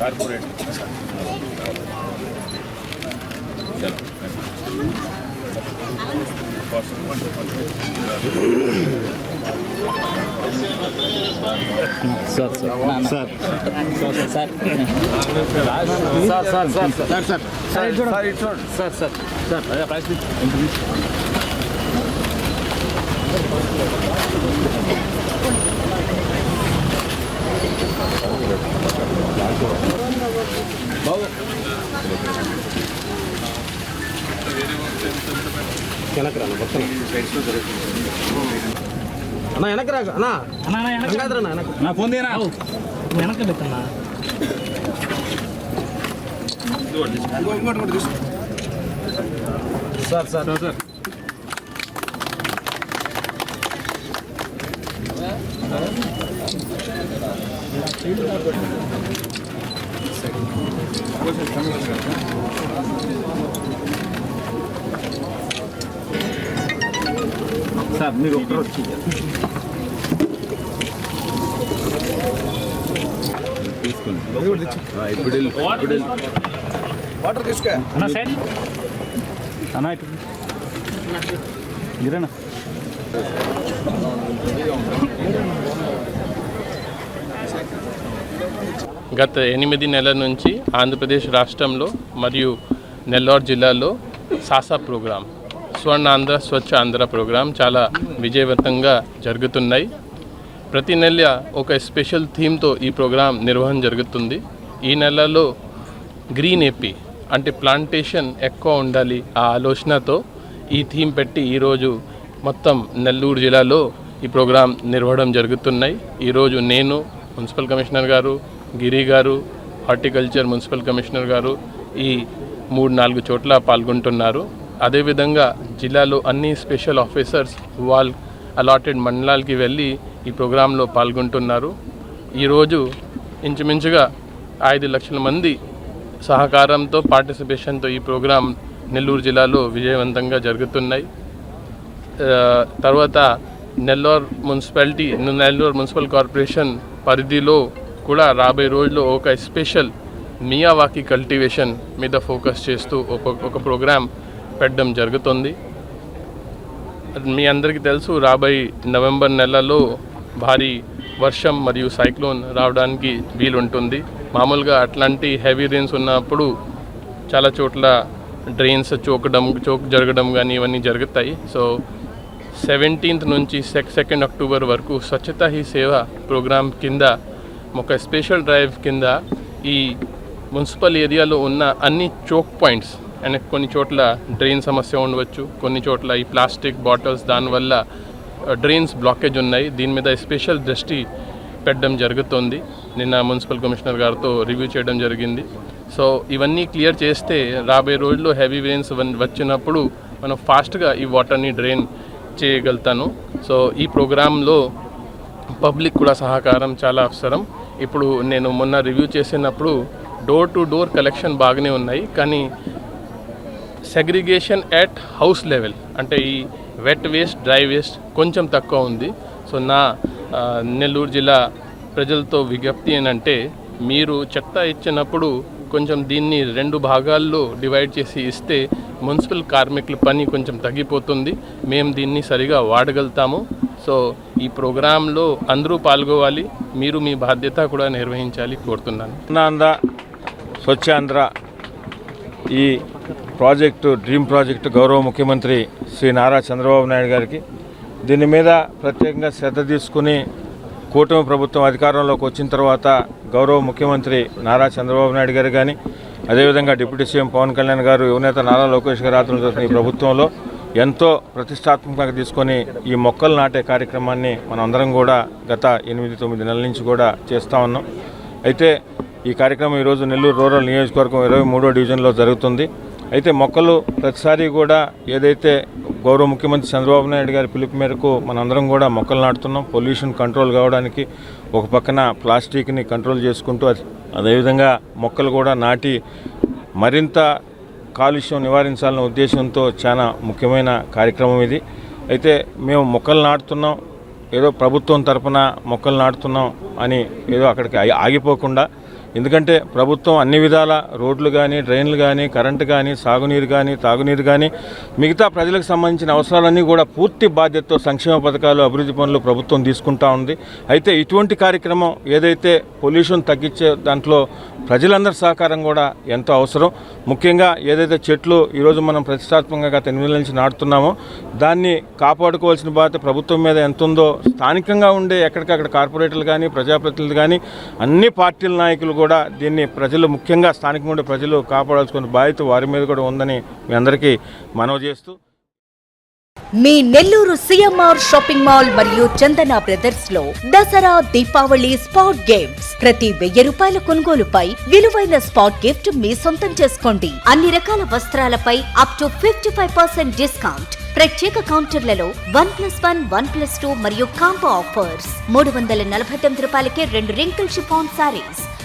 Corporate. కోసం sir sir. Sir. Sir sir. Sir sir sir sir. Sir sir. Sir sir అదే price அண்ணா எனக்கு ராக்கு அண்ணா அண்ணா எனக்கு அண்ணா எனக்கு நான் போந்தேனா எனக்கு Peddanna sir sir sir Thank you. Sir మీరు ఒక్కరు వచ్చి వాటర్ తీసుకో అన్న సైడ్ అన్న ఇటు మీరేనా గత ఎనిమిది నెలల నుంచి ఆంధ్రప్రదేశ్ రాష్ట్రంలో మరియు నెల్లూరు జిల్లాలో సాసా ప్రోగ్రాం స్వర్ణ ఆంధ్ర స్వచ్ఛ ఆంధ్ర ప్రోగ్రాం చాలా విజయవంతంగా జరుగుతున్నాయి. ప్రతి నెల ఒక స్పెషల్ థీమ్తో ఈ ప్రోగ్రాం నిర్వహణ జరుగుతుంది. ఈ నెలలో గ్రీన్ ఏపీ అంటే ప్లాంటేషన్ ఎక్కువ ఉండాలి ఆ ఆలోచనతో ఈ థీమ్ పెట్టి ఈరోజు మొత్తం నెల్లూరు జిల్లాలో ఈ ప్రోగ్రాం నిర్వహడం జరుగుతున్నాయి. ఈరోజు నేను మున్సిపల్ కమిషనర్ గారు గిరి గారు హార్టికల్చర్ మున్సిపల్ కమిషనర్ గారు ఈ మూడు నాలుగు చోట్ల పాల్గొంటున్నారు. అదేవిధంగా జిల్లాలో అన్ని స్పెషల్ ఆఫీసర్స్ వాళ్ళ అలాటెడ్ మండలాలకి వెళ్ళి ఈ ప్రోగ్రాంలో పాల్గొంటున్నారు. ఈరోజు ఇంచుమించుగా ఐదు లక్షల మంది సహకారంతో పార్టిసిపేషన్తో ఈ ప్రోగ్రాం నెల్లూరు జిల్లాలో విజయవంతంగా జరుగుతున్నాయి. తర్వాత Nellore municipality Nellore municipal corporation పరిధిలో కూడా రాబోయే రోజుల్లో ఒక స్పెషల్ మియావాకి కల్టివేషన్ మీద ఫోకస్ చేస్తూ ఒక ఒక ప్రోగ్రాం పెట్టడం జరుగుతుంది. మీ అందరికీ తెలుసు రాబోయే నవంబర్ నెలలో భారీ వర్షం మరియు సైక్లోన్ రావడానికి వీలుంటుంది. మామూలుగా అట్లాంటి హెవీ రెయిన్స్ ఉన్నప్పుడు చాలా చోట్ల డ్రైన్స్ చోకడం చోక్ జరగడం కానీ ఇవన్నీ జరుగుతాయి. సో సెవెంటీన్త్ నుంచి సెక్ సెకండ్ అక్టోబర్ వరకు స్వచ్ఛత హీ సేవ ప్రోగ్రామ్ కింద ఒక స్పెషల్ డ్రైవ్ కింద ఈ మున్సిపల్ ఏరియాలో ఉన్న అన్ని చోక్ పాయింట్స్ అండ్ కొన్ని చోట్ల డ్రైన్ సమస్య ఉండవచ్చు కొన్ని చోట్ల ఈ ప్లాస్టిక్ బాటిల్స్ దానివల్ల uh, డ్రైన్స్ బ్లాకేజ్ ఉన్నాయి. దీని మీద స్పెషల్ దృష్టి పెట్టడం జరుగుతుంది. నిన్న మున్సిపల్ కమిషనర్ గారితో రివ్యూ చేయడం జరిగింది. సో ఇవన్నీ క్లియర్ చేస్తే రాబోయే రోజుల్లో హెవీ రెయిన్స్ వచ్చినప్పుడు మనం ఫాస్ట్గా ఈ వాటర్ని డ్రైన్ చేయగలుగుతాను. సో ఈ ప్రోగ్రాంలో పబ్లిక్ కూడా సహకారం చాలా అవసరం. ఇప్పుడు నేను మొన్న రివ్యూ చేసినప్పుడు డోర్ టు డోర్ కలెక్షన్ బాగానే ఉన్నాయి. కానీ సెగ్రిగేషన్ ఎట్ హౌస్ లెవెల్ అంటే ఈ వెట్ వేస్ట్ డ్రై వేస్ట్ కొంచెం తక్కువ ఉంది. సో నా నెల్లూరు జిల్లా ప్రజలతో విజ్ఞప్తి ఏంటంటే మీరు చెత్త ఇచ్చినప్పుడు కొంచెం దీన్ని రెండు భాగాల్లో డివైడ్ చేసి ఇస్తే మున్సిపల్ కార్మికుల పని కొంచెం తగ్గిపోతుంది. మేము దీన్ని సరిగా వాడగలుగుతాము. సో ఈ ప్రోగ్రాంలో అందరూ పాల్గొవాలి. మీరు మీ బాధ్యత కూడా నిర్వహించాలి కోరుతున్నాను. స్వచ్ఛాంధ్ర స్వచ్ఛ ఆంధ్ర ఈ ప్రాజెక్టు డ్రీమ్ ప్రాజెక్టు గౌరవ ముఖ్యమంత్రి శ్రీ నారా చంద్రబాబు నాయుడు గారికి. దీని మీద ప్రత్యేకంగా శ్రద్ధ తీసుకుని కూటమి ప్రభుత్వం అధికారంలోకి వచ్చిన తర్వాత గౌరవ ముఖ్యమంత్రి నారా చంద్రబాబు నాయుడు గారు కానీ అదేవిధంగా డిప్యూటీ సీఎం పవన్ కళ్యాణ్ గారు యువనేత నారా లోకేష్ గారు ఆధ్వర్యంలో ఈ ప్రభుత్వంలో ఎంతో ప్రతిష్టాత్మకంగా తీసుకొని ఈ మొక్కలు నాటే కార్యక్రమాన్ని మనం అందరం కూడా గత ఎనిమిది తొమ్మిది నెలల నుంచి కూడా చేస్తూ ఉన్నాం. అయితే ఈ కార్యక్రమం ఈరోజు నెల్లూరు రూరల్ నియోజకవర్గం ఇరవై మూడో డివిజన్లో జరుగుతుంది. అయితే మొక్కలు ప్రతిసారి కూడా ఏదైతే గౌరవ ముఖ్యమంత్రి చంద్రబాబు నాయుడు గారి పిలుపు మేరకు మనందరం కూడా మొక్కలు నాటుతున్నాం. పొల్యూషన్ కంట్రోల్ కావడానికి ఒక పక్కన ప్లాస్టిక్ని కంట్రోల్ చేసుకుంటూ అది- అదేవిధంగా మొక్కలు కూడా నాటి మరింత కాలుష్యం నివారించాలనే ఉద్దేశంతో చాలా ముఖ్యమైన కార్యక్రమం ఇది. అయితే మేము మొక్కలు నాటుతున్నాం. ఏదో ప్రభుత్వం తరపున మొక్కలు నాటుతున్నాం అని ఏదో అక్కడికి ఆగిపోకుండా ఎందుకంటే ప్రభుత్వం అన్ని విధాల రోడ్లు కానీ డ్రైన్లు కానీ కరెంటు కానీ సాగునీరు కానీ తాగునీరు కానీ మిగతా ప్రజలకు సంబంధించిన అవసరాలన్నీ కూడా పూర్తి బాధ్యతతో సంక్షేమ పథకాలు అభివృద్ధి పనులు ప్రభుత్వం తీసుకుంటా ఉంది. అయితే ఇటువంటి కార్యక్రమం ఏదైతే పొల్యూషన్ తగ్గించే దాంట్లో ప్రజలందరి సహకారం కూడా ఎంతో అవసరం. ముఖ్యంగా ఏదైతే చెట్లు ఈరోజు మనం ప్రతిష్టాత్మకంగా గత ఎనిమిది నుంచి నాటుతున్నామో దాన్ని కాపాడుకోవాల్సిన బాధ్యత ప్రభుత్వం మీద ఎంత ఉందో స్థానికంగా ఉండే ఎక్కడికక్కడ కార్పొరేటర్లు కానీ ప్రజాప్రతినిధులు కానీ అన్ని పార్టీల నాయకులు కూడా దీన్ని ప్రజలు ముఖ్యంగా స్థానికంగా ఉండే ప్రజలు కాపాడాల్సిన బాధ్యత వారి మీద కూడా ఉందని మీ అందరికీ మనవి చేస్తూ మీ నెల్లూరు సిఎంఆర్ షాపింగ్ మాల్ మరియు చందన బ్రదర్స్లో దసరా దీపావళి స్పాట్ గేమ్స్ ప్రతి వెయ్యి రూపాయల కొనుగోలుపై విలువైన స్పాట్ గిఫ్ట్ మీ సొంతం చేసుకోండి. అన్ని రకాల వస్త్రాలపై up to fifty five percent discount ప్రత్యేక కౌంటర్లలో one plus one one plus two మరియు కాంబో ఆఫర్స్ మూడు వందల నలభై తొమ్మిది రూపాయలకే రెండు రింకిల్ షిఫాన్ సారీస్